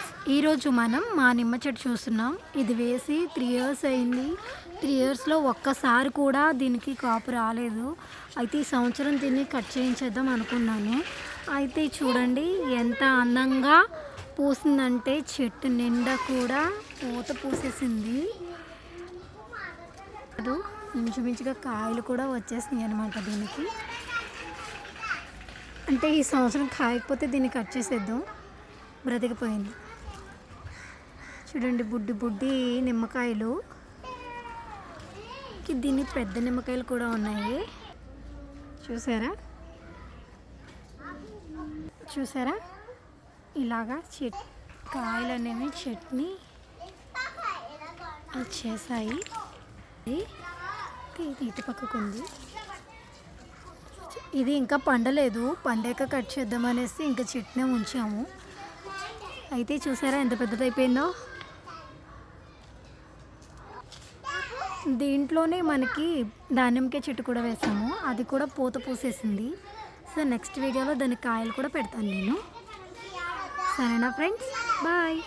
Friends ఈరోజు మనం మా నిమ్మ చెట్టు చూస్తున్నాం. ఇది వేసి త్రీ ఇయర్స్ అయింది. త్రీ ఇయర్స్లో ఒక్కసారి కూడా దీనికి కాపు రాలేదు. అయితే ఈ సంవత్సరం దీన్ని కట్ చేయించేద్దాం అనుకున్నాను. అయితే చూడండి ఎంత అందంగా పూసిందంటే చెట్టు నిండా కూడా పూత పూసేసింది. అది ఇంచుమించుగా కాయలు కూడా వచ్చేసినాయి అనమాట దీనికి. అంటే ఈ సంవత్సరం కాయకపోతే దీన్ని కట్ చేసేద్దాం. బ్రతికిపోయింది. చూడండి బుడ్డి బుడ్డి నిమ్మకాయలు. దీన్ని పెద్ద నిమ్మకాయలు కూడా ఉన్నాయి. చూసారా? చూసారా? ఇలాగా చెట్ కాయలు అనేవి చట్నీ వచ్చేసాయి ఇటు పక్కకు ఉంది. ఇది ఇంకా పండలేదు. పండాక కట్ చేద్దామనేసి ఇంకా చట్నీ ఉంచాము. అయితే చూసారా ఎంత పెద్దదైపోయిందో? దీంట్లోనే మనకి దానిమ్మకాయ చెట్టు కూడా వేసాము. అది కూడా పూత పూసేసింది. సో నెక్స్ట్ వీడియోలో దాని కాయలు కూడా పెడతాను నేను. సరేనా ఫ్రెండ్స్ బాయ్